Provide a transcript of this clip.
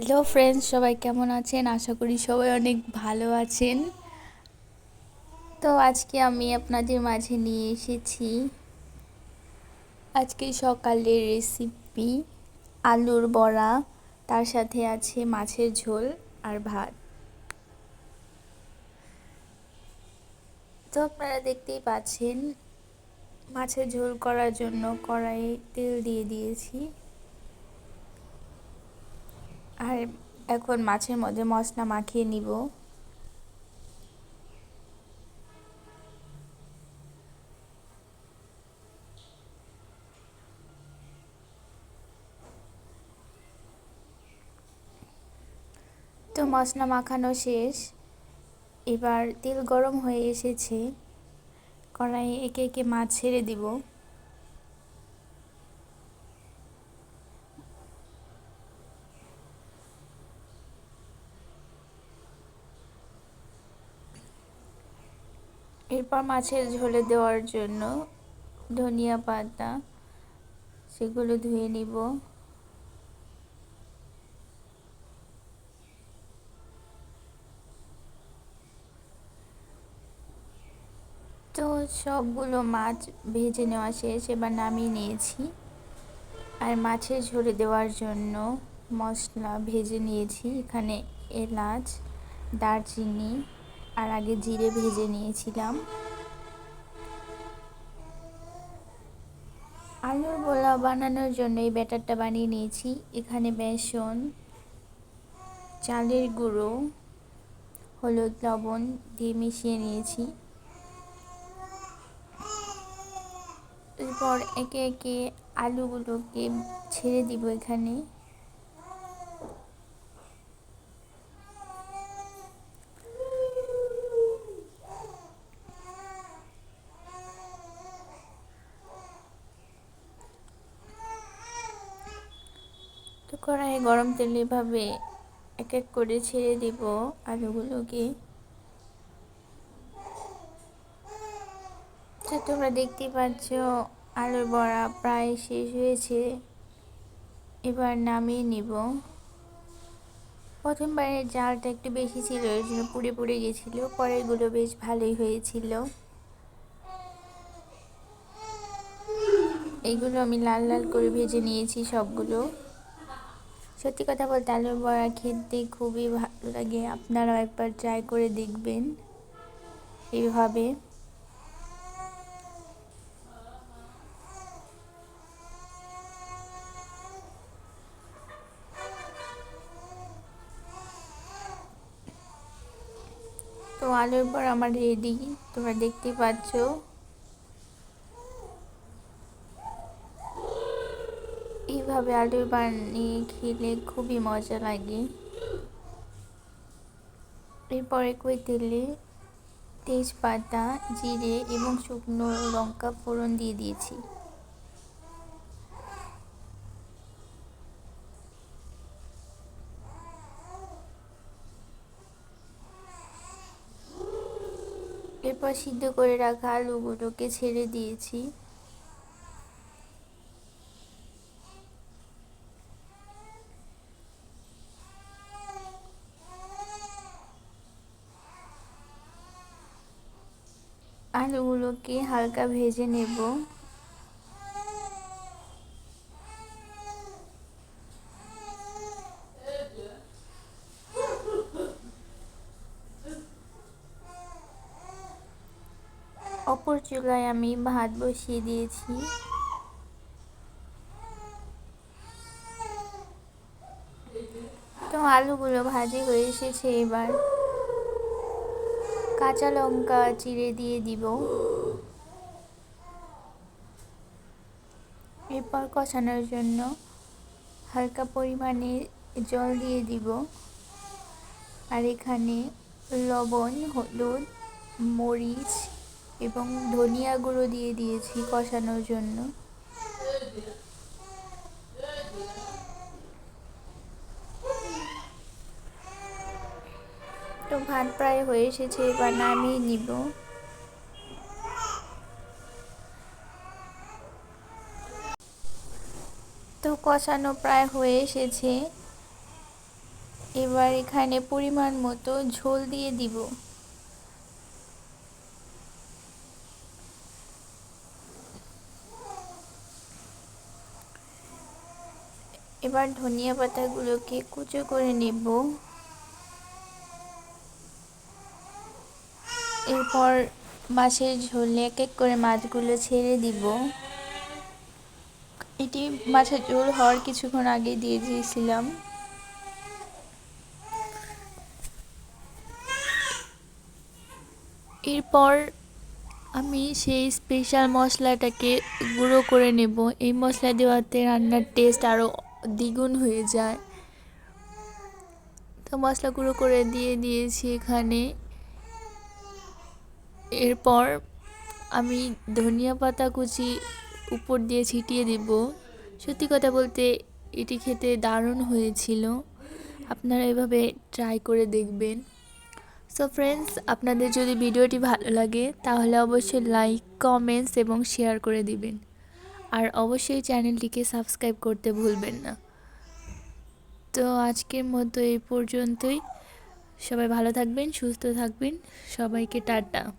Hello friends সবাই কেমন আছেন? আশা করি সবাই অনেক ভালো আছেন। তো আজকে আমি আপনাদের মাঝে নিয়ে এসেছি আজকে সকালের রেসিপি আলুর বড়া, তার সাথে আছে মাছের ঝোল আর ভাত। তো আপনারা দেখতেই পাচ্ছেন, মাছের ঝোল করার জন্য কড়াইয়ে তেল দিয়ে দিয়েছি। আর এখন মাছের মধ্যে মশলা মাখিয়ে নিব। তো মশলা মাখানো শেষ। এবার তেল গরম হয়ে এসেছে। কড়াইয়ে একে একে মাছ ছেড়ে দিব। এরপর মাছের ঝোলে দেওয়ার জন্য ধনিয়া পাতা, সেগুলো ধুয়ে নিব। তো সবগুলো মাছ ভেজে নেওয়া শেষ, এবার নামিয়ে নিয়েছি। আর মাছের ঝোলে দেওয়ার জন্য মশলা ভেজে নিয়েছি। এখানে এলাচ, দারচিনি আর আগে জিরে ভেজে নিয়েছিলাম। আলুর বোলা বানানোর জন্য এই ব্যাটারটা বানিয়ে নিয়েছি। এখানে বেসন, চালের গুঁড়ো, হলুদ, লবণ দিয়ে মিশিয়ে নিয়েছি। এরপর একে একে আলুগুলোকে ছেড়ে দিব এখানে। তো কড়াইয়ে গরম তেল এভাবে এক এক করে ছেড়ে দিব আলুগুলোকে। তো তোমরা দেখতে পাচ্ছ, আলুর বড়া প্রায় শেষ হয়েছে। এবার নামিয়ে নিব। প্রথমবারের জালটা একটু বেশি ছিল ওই জন্য পুড়ে পুড়ে গেছিল। পরেরগুলো বেশ ভালোই হয়েছিল। এইগুলো আমি লাল লাল করে ভেজে নিয়েছি সবগুলো। সত্যি কথা বলতে আলুর বড়া খেতে খুবই ভালো লাগে। আপনারাও একবার ট্রাই করে দেখবেন এইভাবে। তো আলুর বড়া আমার রেডি তোমরা দেখতেই পাচ্ছ। এইভাবে আলুর বানিয়ে খেলে খুবই মজা লাগে। এরপরে কই তেলে তেজপাতা, জিরে এবং শুকনো লঙ্কা ফোড়ন দিয়ে দিয়েছি। এরপর সিদ্ধ করে রাখা আলুগুলোকে ছেড়ে দিয়েছি। আলুগুলোকে হালকা ভেজে নেব। অপর চুলায় আমি ভাত বসিয়ে দিয়েছি। তো আলুগুলো ভাজি হয়ে এসেছে এবার। কাঁচা লঙ্কা চিড়ে দিয়ে দিব। এরপর কষানোর জন্য হালকা পরিমাণে জল দিয়ে দিব। আর এখানে লবণ, হলুদ, মরিচ এবং ধনিয়া গুঁড়ো দিয়ে দিয়েছি কষানোর জন্য। ভাত প্রায় হয়ে এসেছে, এবার নামিয়ে নিব। তো কষানো প্রায় হয়ে এসেছে। এবার এখানে পরিমাণ মতো ঝোল দিয়ে দিব। এবার ধনিয়া পাতাগুলোকে কুচো করে নেব। এরপর মাছের ঝোলে এক এক করে মাছগুলো ছেড়ে দিব। এটি মাছের ঝোল হওয়ার কিছুক্ষণ আগে দিয়ে দিয়েছিলাম। এরপর আমি সেই স্পেশাল মশলাটাকে গুঁড়ো করে নেব। এই মশলা দেওয়াতে রান্নার টেস্ট আরও দ্বিগুণ হয়ে যায়। তো মশলা গুঁড়ো করে দিয়ে দিয়েছি এখানে। এরপর আমি ধনিয়া পাতা কুচি উপর দিয়ে ছিটিয়ে দেব। সত্যি কথা বলতে এটি খেতে দারুণ হয়েছিল। আপনারা এভাবে ট্রাই করে দেখবেন। সো ফ্রেন্ডস আপনাদের যদি ভিডিওটি ভালো লাগে, তাহলে অবশ্যই লাইক কমেন্টস এবং শেয়ার করে দিবেন। আর অবশ্যই চ্যানেলটিকে সাবস্ক্রাইব করতে ভুলবেন না। তো আজকের মতো এই পর্যন্তই। সবাই ভালো থাকবেন, সুস্থ থাকবেন। সবাইকে টাটা।